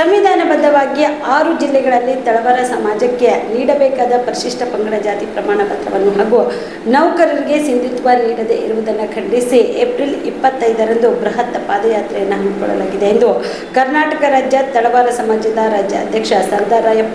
ಸಂವಿಧಾನಬದ್ಧವಾಗಿ ಆರು ಜಿಲ್ಲೆಗಳಲ್ಲಿ ತಳವಾರ ಸಮಾಜಕ್ಕೆ ನೀಡಬೇಕಾದ ಪರಿಶಿಷ್ಟ ಪಂಗಡ ಜಾತಿ ಪ್ರಮಾಣ ಪತ್ರವನ್ನು ಹಾಗೂ ನೌಕರರಿಗೆ ಸಿಂಧುತ್ವ ನೀಡದೇ ಇರುವುದನ್ನು ಖಂಡಿಸಿ ಏಪ್ರಿಲ್ ಇಪ್ಪತ್ತೈದರಂದು ಬೃಹತ್ ಪಾದಯಾತ್ರೆಯನ್ನು ಹಮ್ಮಿಕೊಳ್ಳಲಾಗಿದೆ ಎಂದು ಕರ್ನಾಟಕ ರಾಜ್ಯ ತಳವಾರ ಸಮಾಜದ ರಾಜ್ಯ ಅಧ್ಯಕ್ಷ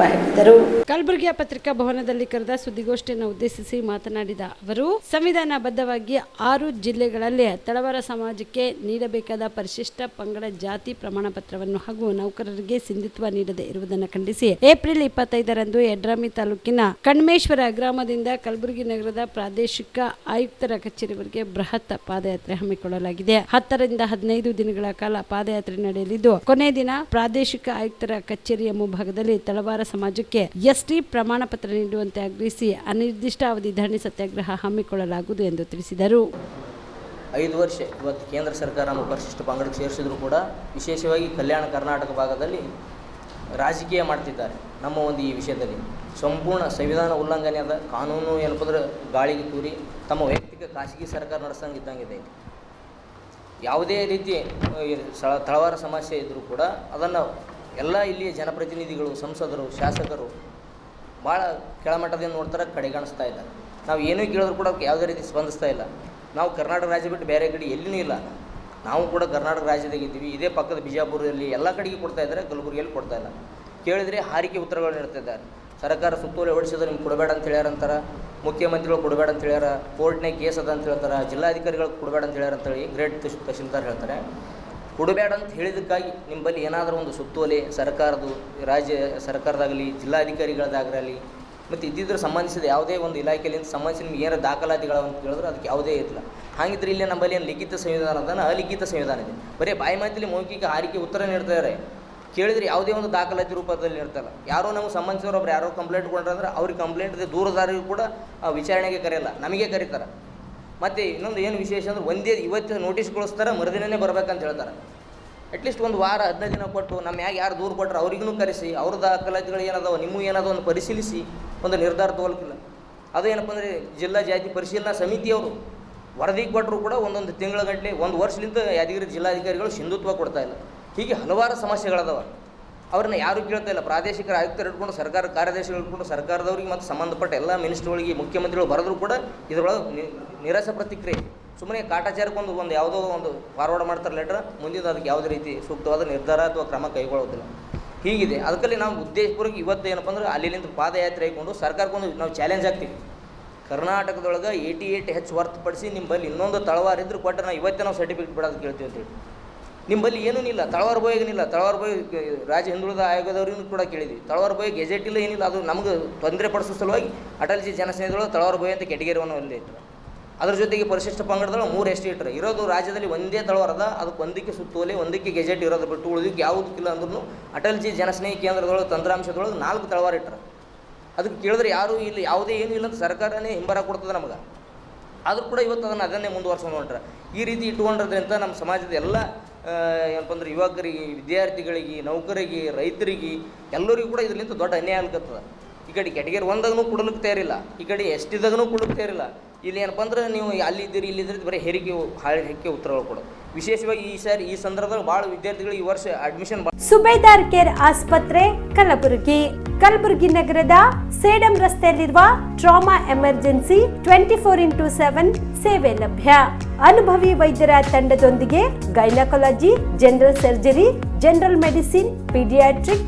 ಹೇಳಿದರು. ಕಲಬುರಗಿಯ ಪತ್ರಿಕಾ ಭವನದಲ್ಲಿ ಕರೆದ ಸುದ್ದಿಗೋಷ್ಠಿಯನ್ನು ಉದ್ದೇಶಿಸಿ ಮಾತನಾಡಿದ ಅವರು, ಸಂವಿಧಾನಬದ್ಧವಾಗಿ ಆರು ಜಿಲ್ಲೆಗಳಲ್ಲಿ ತಳವಾರ ಸಮಾಜಕ್ಕೆ ನೀಡಬೇಕಾದ ಪರಿಶಿಷ್ಟ ಪಂಗಡ ಜಾತಿ ಪ್ರಮಾಣ ಪತ್ರವನ್ನು ಹಾಗೂ ನೌಕರರಿಗೆ ಸಿಂಧುತ್ವ ನೀಡದೇ ಇರುವುದನ್ನು ಖಂಡಿಸಿ ಏಪ್ರಿಲ್ ಇಪ್ಪತ್ತೈದರಂದು ಯಡ್ರಾಮಿ ತಾಲೂಕಿನ ಕಣ್ಮೇಶ್ವರ ಗ್ರಾಮದಿಂದ ಕಲಬುರಗಿ ನಗರದ ಪ್ರಾದೇಶಿಕ ಆಯುಕ್ತರ ಕಚೇರಿವರೆಗೆ ಬೃಹತ್ ಪಾದಯಾತ್ರೆ ಹಮ್ಮಿಕೊಳ್ಳಲಾಗಿದೆ. ಹತ್ತರಿಂದ ಹದಿನೈದು ದಿನಗಳ ಕಾಲ ಪಾದಯಾತ್ರೆ ನಡೆಯಲಿದ್ದು, ಕೊನೆ ದಿನ ಪ್ರಾದೇಶಿಕ ಆಯುಕ್ತರ ಕಚೇರಿಯ ಮುಂಭಾಗದಲ್ಲಿ ತಳವಾರ ಸಮಾಜಕ್ಕೆ ಎಸ್ಟಿ ಪ್ರಮಾಣ ಪತ್ರ ನೀಡುವಂತೆ ಆಗ್ರಹಿಸಿ ಅನಿರ್ದಿಷ್ಟಾವಧಿ ಧರಣಿ ಸತ್ಯಾಗ್ರಹ ಹಮ್ಮಿಕೊಳ್ಳಲಾಗುವುದು ಎಂದು ತಿಳಿಸಿದರು. ಐದು ವರ್ಷ ಇವತ್ತು ಕೇಂದ್ರ ಸರ್ಕಾರ ನಮ್ಮ ಪರಿಶಿಷ್ಟ ಪಂಗಡಕ್ಕೆ ಸೇರಿಸಿದ್ರು ಕೂಡ ವಿಶೇಷವಾಗಿ ಕಲ್ಯಾಣ ಕರ್ನಾಟಕ ಭಾಗದಲ್ಲಿ ರಾಜಕೀಯ ಮಾಡ್ತಿದ್ದಾರೆ ನಮ್ಮ ಒಂದು ಈ ವಿಷಯದಲ್ಲಿ. ಸಂಪೂರ್ಣ ಸಂವಿಧಾನ ಉಲ್ಲಂಘನೆ ಅದ, ಕಾನೂನು ಏನಪ್ಪಂದ್ರೆ ಗಾಳಿಗೆ ತೂರಿ, ತಮ್ಮ ವೈಯಕ್ತಿಕ ಖಾಸಗಿ ಸರ್ಕಾರ ನಡೆಸಂಗೆ ಇದ್ದಂಗಿದೆ. ಯಾವುದೇ ರೀತಿ ತಳವಾರ ಸಮಸ್ಯೆ ಇದ್ದರೂ ಕೂಡ ಅದನ್ನು ಎಲ್ಲ ಇಲ್ಲಿಯ ಜನಪ್ರತಿನಿಧಿಗಳು, ಸಂಸದರು, ಶಾಸಕರು ಭಾಳ ಕೆಳಮಟ್ಟದಿಂದ ನೋಡ್ತಾರೆ, ಕಡೆಗಾಣಿಸ್ತಾ ಇದ್ದಾರೆ. ನಾವು ಏನೂ ಕೇಳಿದ್ರು ಕೂಡ ಯಾವುದೇ ರೀತಿ ಸ್ಪಂದಿಸ್ತಾ ಇಲ್ಲ. ನಾವು ಕರ್ನಾಟಕ ರಾಜ್ಯ ಬಿಟ್ಟು ಬೇರೆ ಕಡೆ ಎಲ್ಲಿನೂ ಇಲ್ಲ. ನಾವು ಕೂಡ ಕರ್ನಾಟಕ ರಾಜ್ಯದಾಗ ಇದ್ದೀವಿ. ಇದೇ ಪಕ್ಕದ ಬಿಜಾಪುರದಲ್ಲಿ ಎಲ್ಲ ಕಡೆಗೆ ಕೊಡ್ತಾ ಇದ್ದಾರೆ, ಕಲಬುರಗಿಯಲ್ಲಿ ಕೊಡ್ತಾ ಇಲ್ಲ. ಕೇಳಿದರೆ ಹಾರಿಕೆ ಉತ್ತರಗಳು ಇರ್ತಿದ್ದಾರೆ ಸರ್ಕಾರ ಸುತ್ತೋಲೆ ಹೊಡಿಸಿದ್ರೆ ನಿಮ್ಗೆ ಕೊಡಬೇಡ ಅಂತ ಹೇಳ್ಯಾರಂತಾರೆ ಮುಖ್ಯಮಂತ್ರಿಗಳು ಕೊಡಬೇಡ ಅಂತ ಹೇಳ್ಯಾರ ಕೋರ್ಟ್ನಾಗ ಕೇಸ್ ಅದ ಅಂತ ಹೇಳ್ತಾರೆ, ಜಿಲ್ಲಾಧಿಕಾರಿಗಳು ಕೊಡಬೇಡ ಅಂತ ಹೇಳ್ಯಾರ ಅಂತೇಳಿ ಗ್ರೇಟ್ ತಹಶ್ ತಹಶೀಲ್ದಾರ್ ಹೇಳ್ತಾರೆ. ಕೊಡಬೇಡ ಅಂತ ಹೇಳಿದಕ್ಕಾಗಿ ನಿಮ್ಮಲ್ಲಿ ಏನಾದರೂ ಒಂದು ಸುತ್ತೋಲೆ ಸರ್ಕಾರದ್ದು, ರಾಜ್ಯ ಸರ್ಕಾರದಾಗಲಿ ಜಿಲ್ಲಾಧಿಕಾರಿಗಳದಾಗಲಿ ಮತ್ತು ಇದ್ದಿದ್ರೆ ಸಂಬಂಧಿಸಿದ ಯಾವುದೇ ಒಂದು ಇಲಾಖೆಯಿಂದ ಸಂಬಂಧಿಸಿ ನಿಮ್ಗೆ ಏನಾರು ದಾಖಲಾತಿಗಳು ಅಂತ ಕೇಳಿದ್ರೆ ಅದಕ್ಕೆ ಯಾವುದೇ ಇಲ್ಲ ಹಾಗಿದ್ರೆ ಇಲ್ಲಿ ನಮ್ಮಲ್ಲಿ ಏನು ಲಿಖಿತ ಸಂವಿಧಾನ ಅದನ್ನು ಅಲಿಖಿತ ಸಂವಿಧಾನ ಇದೆ. ಬರೀ ಬಾಯಿ ಮಾತಿಲಿ ಮೌಖಿಕ ಆರಿಕೆ ಉತ್ತರ ನೀಡ್ತಾರೆ ಕೇಳಿದ್ರೆ ಯಾವುದೇ ಒಂದು ದಾಖಲಾತಿ ರೂಪದಲ್ಲಿ ಇರ್ತಲ್ಲ ಯಾರೋ ನಮಗೆ ಸಂಬಂಧಿಸಿದವರು ಒಬ್ರು ಯಾರೋ ಕಂಪ್ಲೇಂಟ್ ಕೊಟ್ಟರೆ ಅವ್ರಿಗೆ ಕಂಪ್ಲೇಂಟ್ ದೂರದಾರಿಗೂ ಕೂಡ ವಿಚಾರಣೆಗೆ ಕರೆಯಲ್ಲ. ನಮಗೆ ಕರೀತಾರೆ. ಮತ್ತು ಇನ್ನೊಂದು ಏನು ವಿಶೇಷ ಅಂದ್ರೆ ಒಂದೇ ಇವತ್ತು ನೋಟಿಸ್ ಕಳಿಸ್ತಾರೆ, ಮರುದಿನನೇ ಬರ್ಬೇಕಂತ ಹೇಳ್ತಾರೆ. ಅಟ್ಲೀಸ್ಟ್ ಒಂದು ವಾರ, ಹದಿನೈದು ದಿನ ಕೊಟ್ಟು ನಮ್ಮ ಮ್ಯಾಗ ಯಾರು ದೂರು ಕೊಟ್ಟರು ಅವ್ರಿಗೂ ಕರೆಸಿ ಅವ್ರ ದಾಖಲಾತಿಗಳು ಏನದಾವ, ನಿಮ್ಮೂ ಏನದೋ ಒಂದು ಪರಿಶೀಲಿಸಿ, ಒಂದು ನಿರ್ಧಾರ ತೋಲ್ಕಿಲ್ಲ ಅದು ಏನಪ್ಪ ಅಂದರೆ ಜಿಲ್ಲಾ ಜಾತಿ ಪರಿಶೀಲನಾ ಸಮಿತಿಯವರು ವರದಿ ಕೊಟ್ಟರು ಕೂಡ ಒಂದೊಂದು ತಿಂಗಳ ಗಂಟೆ ಒಂದು ವರ್ಷದಿಂದ ಯಾದಗಿರಿ ಜಿಲ್ಲಾಧಿಕಾರಿಗಳು ಸಿಂಧುತ್ವ ಕೊಡ್ತಾ ಇಲ್ಲ. ಹೀಗೆ ಹಲವಾರು ಸಮಸ್ಯೆಗಳದಾವ. ಅವ್ರನ್ನ ಯಾರೂ ಕೇಳ್ತಾ ಇಲ್ಲ. ಪ್ರಾದೇಶಿಕ ಆಯುಕ್ತರು ಇಟ್ಕೊಂಡು ಸರ್ಕಾರ ಕಾರ್ಯದರ್ಶಿಗಳು ಇಟ್ಕೊಂಡು ಸರ್ಕಾರದವ್ರಿಗೆ ಮತ್ತು ಸಂಬಂಧಪಟ್ಟ ಎಲ್ಲ ಮಿನಿಸ್ಟ್ರುಗಳಿಗೆ, ಮುಖ್ಯಮಂತ್ರಿಗಳು ಬರೆದ್ರು ಕೂಡ ಇದರೊಳಗೆ ನಿರಸ ಪ್ರತಿಕ್ರಿಯೆ. ಸುಮ್ಮನೆ ಕಾಟಾಚಾರಕ್ಕೊಂದು ಒಂದು ಯಾವುದೋ ಒಂದು ಫಾರ್ವರ್ಡ್ ಮಾಡ್ತಾರೆ ಲೆಟ್ರ್ ಮುಂದಿನ ಅದಕ್ಕೆ ಯಾವುದೇ ರೀತಿ ಸೂಕ್ತವಾದ ನಿರ್ಧಾರ ಅಥವಾ ಕ್ರಮ ಕೈಗೊಳ್ಳೋದಿಲ್ಲ. ಹೀಗಿದೆ. ಅದಕ್ಕಲ್ಲಿ ನಾವು ಉದ್ದೇಶಪೂರ್ವಕ ಇವತ್ತು ಏನಪ್ಪ ಅಂದ್ರೆ ಅಲ್ಲಿಂದ ಪಾದಯಾತ್ರೆ ಹಾಕೊಂಡು ಸರ್ಕಾರಕ್ಕೊಂದು ನಾವು ಚಾಲೆಂಜ್ ಆಗ್ತೀವಿ ಕರ್ನಾಟಕದೊಳಗೆ ಏಯ್ಟಿ ಏಯ್ಟ್ ಹೆಚ್ಚು ಹೊರತುಪಡಿಸಿ ನಿಮ್ಮಲ್ಲಿ ಇನ್ನೊಂದು ತಳವಾರ ಇದ್ರೆ ಕೊಟ್ಟರೆ ನಾವು ಇವತ್ತೇ ನಾವು ಸರ್ಟಿಫಿಕೇಟ್ ಬಿಡೋದು ಕೇಳ್ತೀವಿ ಅಂತೇಳಿ ನಿಮ್ಮಲ್ಲಿ ಏನೂ ಇಲ್ಲ. ತಳವಾರ ಏನಿಲ್ಲ. ತಳವಾರ ಬೋಯ್ ರಾಜ್ಯ ಹಿಂದುಳಿದ ಆಯೋಗದವ್ರಿಗೂ ಕೂಡ ಕೇಳಿದ್ವಿ. ತಳವಾರ ಬೋಯ್ ಗೆಜೆಟ್ ಇಲ್ಲ ಏನಿಲ್ಲ. ಅದು ನಮಗೆ ತೊಂದರೆ ಪಡಿಸೋ ಸಲುವಾಗಿ ಅಟಲ್ಜಿ ಜನಸೇನೆದೊಳಗೆ ತಳವಾರ ಬೋಯ್ ಅಂತ ಕೆಟಗರಿಯನ್ನು ಅಲ್ಲಿ ಇಟ್ಟರು ಅದ್ರ ಜೊತೆಗೆ ಪರಿಶಿಷ್ಟ ಪಂಗಡದೊಳಗೆ ಮೂರು ಎಸ್ಟೇಟ್ ಇರೋದು ರಾಜ್ಯದಲ್ಲಿ ಒಂದೇ ತಳವಾರದ ಅದ ಅದಕ್ಕೆ ಒಂದಕ್ಕೆ ಸುತ್ತೋಲೆ, ಒಂದಕ್ಕೆ ಗೆಜೆಟ್ ಇರೋದು ಬಿಟ್ಟು ಉಳಿದಕ್ಕೆ ಯಾವುದಕ್ಕಿಲ್ಲ ಅಂದ್ರೂ ಅಟಲ್ಜಿ ಜನಸ್ನೇಹಿ ಕೇಂದ್ರದೊಳಗೆ, ತಂತ್ರಾಂಶದೊಳಗೆ ನಾಲ್ಕು ತಳವಾರ ಇಟ್ಟರು ಅದಕ್ಕೆ ಕೇಳಿದ್ರೆ ಯಾರೂ ಇಲ್ಲಿ, ಯಾವುದೇ ಏನೂ ಇಲ್ಲ ಅಂತ ಸರ್ಕಾರನೇ ಹಿಂಬರ ಕೊಡ್ತದೆ ನಮಗೆ. ಆದರೂ ಕೂಡ ಇವತ್ತು ಅದನ್ನು ಅದನ್ನೇ ಮುಂದುವರ್ಸ್ಕೊಂಡು ಹೊಂಟ್ರೆ. ಈ ರೀತಿ ಇಟ್ಕೊಂಡಿರೋದ್ರಿಂದ ನಮ್ಮ ಸಮಾಜದ ಎಲ್ಲ ಏನಪ್ಪ ಅಂದ್ರೆ ಯುವಕರಿಗೆ, ವಿದ್ಯಾರ್ಥಿಗಳಿಗೆ, ನೌಕರಿಗೆ, ರೈತರಿಗೆ ಎಲ್ಲರಿಗೂ ಕೂಡ ಇದರಿಂದ ದೊಡ್ಡ ಅನ್ಯಾಯ ಆಗ್ಲತ್ತದ ಈ ಕಡೆ ಕೆಟಗೇರಿ ಒಂದಾಗೂ ಕೊಡಲಿಕ್ಕೆ ತಯಾರಿಲ್ಲ. ಈ ಕಡೆ ಎಷ್ಟಿದಾಗೂ ಕೊಡಲಿಕ್ಕೆ ತಯಾರಿಲ್ಲ. ಇಲ್ಲಿ ಏನಪ್ಪ ಅಂದ್ರೆ ನೀವು ಅಲ್ಲಿದ್ದೀರಿ ಇಲ್ಲಿದ್ದೀರಿ ಬರೀ ಹೆರಿಗೆ ಹಾಳಿ ಹೆಕ್ಕೆ ಉತ್ತರಗಳು ಕೊಡೋದು. ವಿಶೇಷವಾಗಿ ಈ ಸಾರಿ, ಈ ಸಂದರ್ಭದಲ್ಲಿ ಭಾಳ ವಿದ್ಯಾರ್ಥಿಗಳು ಈ ವರ್ಷ ಅಡ್ಮಿಷನ್ ಸುಬೇದಾರ್ ಕೇರ್ ಆಸ್ಪತ್ರೆ, ಕಲಬುರಗಿ. ಕಲಬುರಗಿ ನಗರದ ಸೇಡಂ ರಸ್ತೆಯಲ್ಲಿರುವ trauma emergency twenty four into seven ಸೇವೆ ಲಭ್ಯ. ಅನುಭವಿ ವೈದ್ಯರ ತಂಡದೊಂದಿಗೆ gynaecology, general surgery, general medicine, paediatric